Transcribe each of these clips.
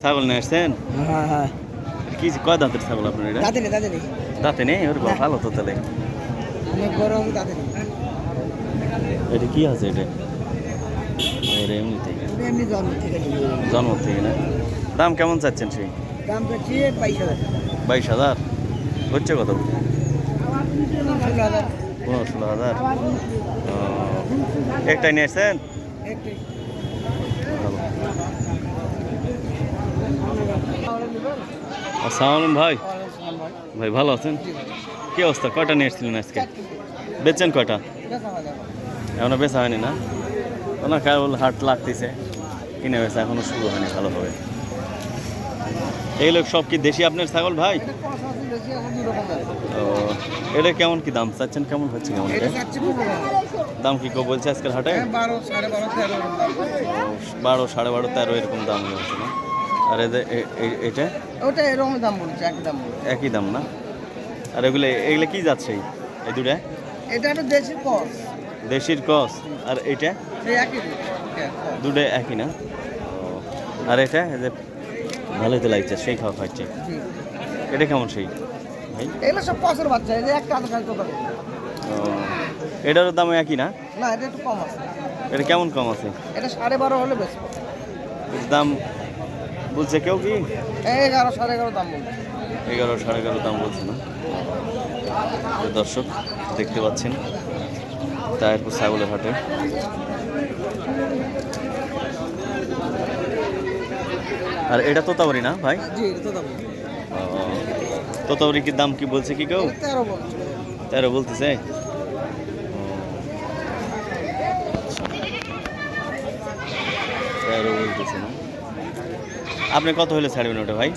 ছাগল নিয়ে আসছেন? হ্যাঁ হ্যাঁ। কি কয় দাঁতের ছাগল আপনার এটা? দাঁতে নেই দাঁতে নেই। দাঁতে নেই? ওর বাবা, ভালো তো তাহলে। অনেক বড় আমি দাঁতে নেই। এটা কি আছে এটা? ওর এমনি জন্ম থেকে জন্ম থেকে না? দাম কেমন চাচ্ছেন সেই? দাম বাইশ হাজার। বাইশ হাজার? হচ্ছে কত? পনেরো ষোলো হাজার। একটাই নিয়ে আসছেন? একটু আসসালামু আলাইকুম ভাই। ভাই ভালো আছেন? কি অবস্থা? কয়টা নিয়ে এসেছিলেন আজকে? বেচছেন কয়টা? এখনও বেচা হয়নি না? না কেবল হাট লাগতেছে। কিনে বেচা এখনও শুরু হয়নি ভালোভাবে এই লোক সব কি দেশি আপনার ছাগল ভাই? ও এটা কেমন কি দাম? চাচ্ছেন কেমন হচ্ছে কেমন দাম কি কেউ বলছে আজকের হাটে? বারো সাড়ে বারো তেরো ও, বারো সাড়ে বারো তেরো এরকম দাম হচ্ছে না? আর এদের এ- এ- এটা? ওটা এরকম দাম বলছে একই দাম একই দাম না? আর এগুলো এগুলো কি যাচ্ছে? এই দুটা? এটা একটা দেশি কস। দেশির কস। আর এটা? দুটো একই না? আর এটা? যে ভালোই তো লাগছে সেই খাওয়া খাচ্ছে। এটা কেমন সেই? ভাই? এগুলো সব কসের বাচ্চা এই যে একটা আধা এটারও দাম একই না? না এটা একটু কম আছে। এটা কেমন কম আছে? এটা সাড়ে বারো হলে বেশি। দাম বলছে কেউ কি? এগারো সাড়ে এগারো দাম বলছে। এগারো সাড়ে এগারো দাম বলছে না? দর্শক দেখতে পাচ্ছেন তাহিরপুর ছাগলের হাটে। আর এটা তোতাবরি না ভাই? তোতাবরি। কি দাম কি বলছে কি কেউ? তেরো বলতেছে। তেরো বলতেছে না? আপনি কত হলে ছাড়বেন ওটা ভাই?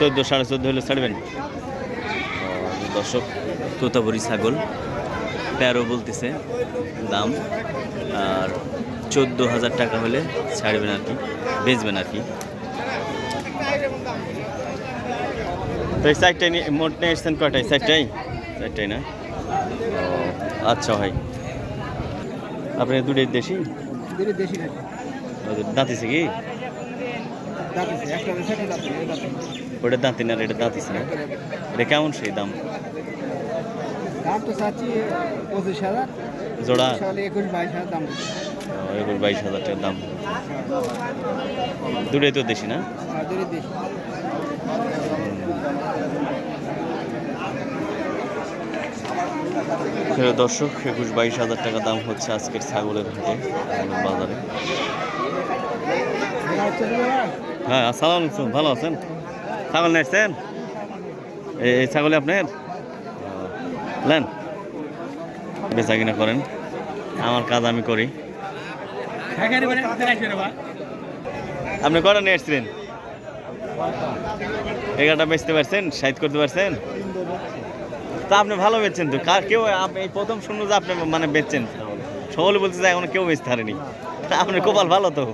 চোদ্দ সাড়ে চোদ্দ হলে ছাড়বেন। দর্শক তোতাবরি ছাগল তেরো বলতেছে দাম। আর চোদ্দ হাজার টাকা হলে ছাড়বেন আর কি বেচবেন আর কি। তো এই সাইডটাই মোট নিয়ে এসছেন কয়টাই সাইডটাই? সাইডটাই না? আচ্ছা ভাই। আপনি দুটোই দেশি? দুটো দেশি দাঁতিছে কি দাঁতিছে একটা দেশি একটা দাঁতি এই দাঁতি ওটা দাঁতি না এটা দাঁতিছে না? এটা কেমন সেই দাম? দাম তো চাচ্ছি পঁচিশ হাজার। জোড়া? একুশ বাইশ হাজার দাম। এগুলো বাইশ হাজার টাকার দাম। দুটোই তো দেশি না? দুটো দর্শক একুশ বাইশ হাজার টাকা দাম হচ্ছে আজকের ছাগলের হাটে বাজারে। হ্যাঁ আসসালাম আলাইকুম, ভালো আছেন? ছাগল নিয়েছেন এই ছাগলে আপনার? নেন। বেচা কিনা করেন। আমার কাজ আমি করি। আপনি কটা নিয়ে এসছিলেন এগারোটা বেচতে পারছেন? সাইড করতে পারছেন? তা আপনি ভালো বেচছেন তো। কার কেউ এই প্রথম শুনলো যে আপনি মানে বেচছেন। সকলে বলছে যে এখনও কেউ বেচতে পারেনি তা আপনার কপাল ভালো তো?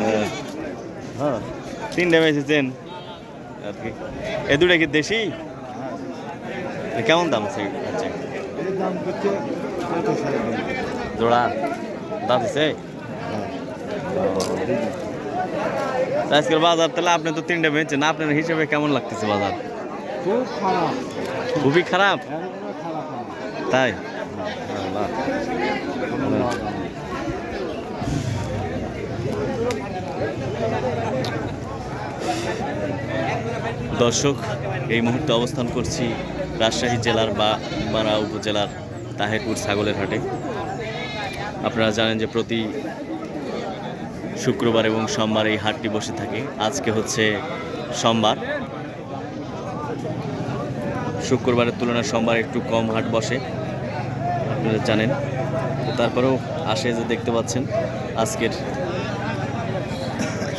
হ্যাঁ। হ্যাঁ তিনটে বেচেছেন আর কি এ দুটা কি দেশি? কেমন দাম আছে? আচ্ছা। জোড়া। দাম দিছে তা আজকের বাজার তাহলে আপনি তো তিনটে বেচছেন আপনার হিসেবে কেমন লাগতেছে বাজার? খুব খারাপ। খুবই খারাপ? তাই? দর্শক, এই মুহূর্তে অবস্থান করছি রাজশাহী জেলার বা বারা উপজেলার তাহেরপুর ছাগলের হাটে। আপনারা জানেন যে প্রতি শুক্রবার এবং সোমবার এই হাটটি বসে থাকে। আজকে হচ্ছে সোমবার। শুক্রবারের তুলনায় সোমবার একটু কম হাট বসে, আপনারা জানেন। তারপরেও আসে যে দেখতে পাচ্ছেন, আজকের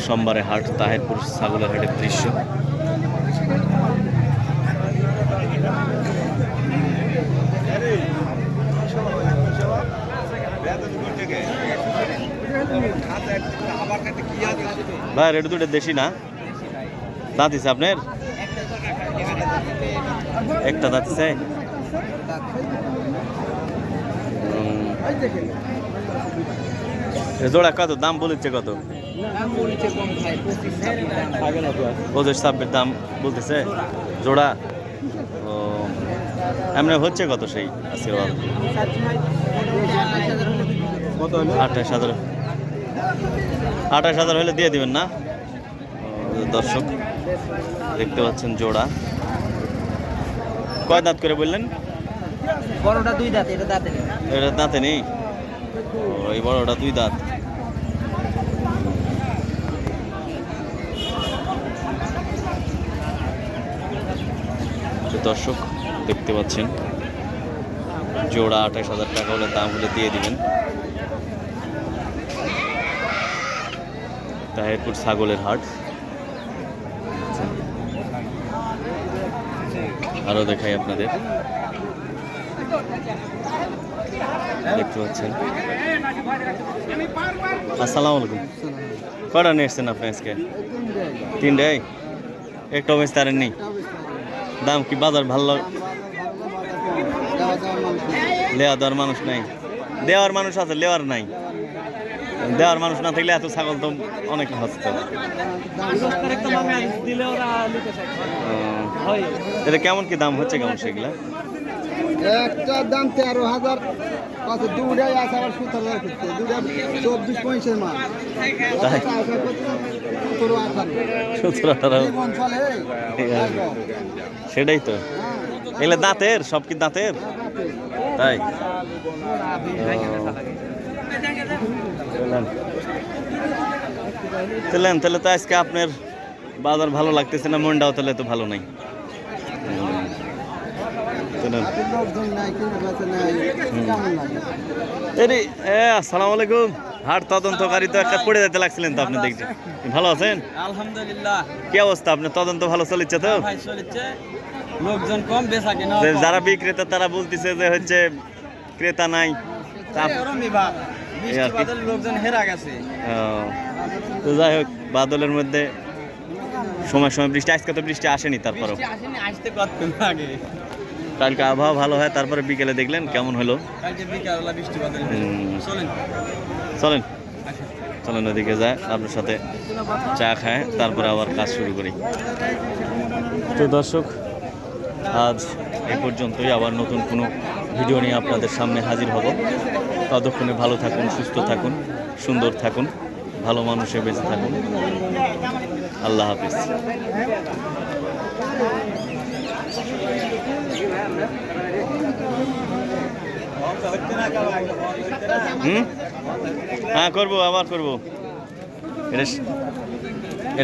সোমবারে হাট তাহেরপুর ছাগলের হাটের দৃশ্য। ভাই রেডি দুটো দেশি না? দাঁতিছে আপনার? একটা উম, এ জোড়া কত? দাম বলেছে কত? পঁচিশ ছাব্বিশ দাম। বলতেছে। জোড়া? ও এমনি হচ্ছে কত সেই কত আঠাশ হাজার। আঠাশ হাজার হলে দিয়ে দিবেন না? দর্শক দেখতে পাচ্ছেন জোড়া। কয় দাঁত করে বললেন? বড়টা দুই দাঁত এটা দাঁতে নেই। এটা দাঁতে নেই? ও, এই বড়টা দুই দাঁত। দর্শক দেখতে পাচ্ছেন। জোড়া আঠাশ হাজার টাকা হলে দাম হলে দিয়ে দিবেন। তাহেরপুর ছাগলের হাট। আরও দেখাই আপনাদের। দেখতে পাচ্ছেন। আসসালামু আলাইকুম। কটা নিয়ে এসছেন আপনি আজকে? তিনটাই একটা বেশ তারেন নেই? দাম কি বাজার ভালো? লেওয়া দেওয়ার মানুষ নাই। দেওয়ার মানুষ আছে লেওয়ার নাই। দেওয়ার মানুষ না থাকলে এত ছাগল তো অনেক হচ্ছে এটা কেমন কি দাম হচ্ছে কেমন সেগুলা? একটার দাম তেরো হাজার কত দুটাই আছে আবার সতেরো হাজার করতে দুটা চব্বিশ পঁয়ষট্টি মাল। সতেরো আঠারো। সতেরো আঠারো। সেটাই তো। এগুলো দাঁতের সব কি দাঁতের? তাই? চলেন তাহলে তো আজকে আপনার বাজার ভালো লাগতেছে না মনটাও তাহলে তো ভালো নাই। আসসালামু আলাইকুম। হাট তদন্তকারী তো একটা পড়ে যেতে লাগছিলেন তো আপনি দেখছি ভালো আছেন? আলহামদুলিল্লাহ। কি অবস্থা? আপনার তদন্ত ভালো চলেছে তো? চলেছে লোকজন কম বেচা কিনা যারা বিক্রেতা তারা বলতেছে যে হচ্ছে ক্রেতা নাই। লোকজন হেরা গেছে। তো যাই হোক বাদলের মধ্যে সময় সময় বৃষ্টি আজকে তো বৃষ্টি আসেনি তারপরও। আসতে কতক্ষণ আগে। কালকে আবহাওয়া ভালো হয় তারপরে বিকেলে দেখলেন কেমন হলো? চলেন। চলেন ওদিকে যায় আপনার সাথে চা খায় তারপরে আবার কাজ শুরু করি। তো দর্শক আজ এ পর্যন্তই। আবার নতুন কোনো ভিডিও নিয়ে আপনাদের সামনে হাজির হব। ততক্ষণে ভালো থাকুন, সুস্থ থাকুন, সুন্দর থাকুন, ভালো মানুষে বেঁচে থাকুন। আল্লাহ হাফিজ। হুম? হ্যাঁ করব, আবার করব। এটা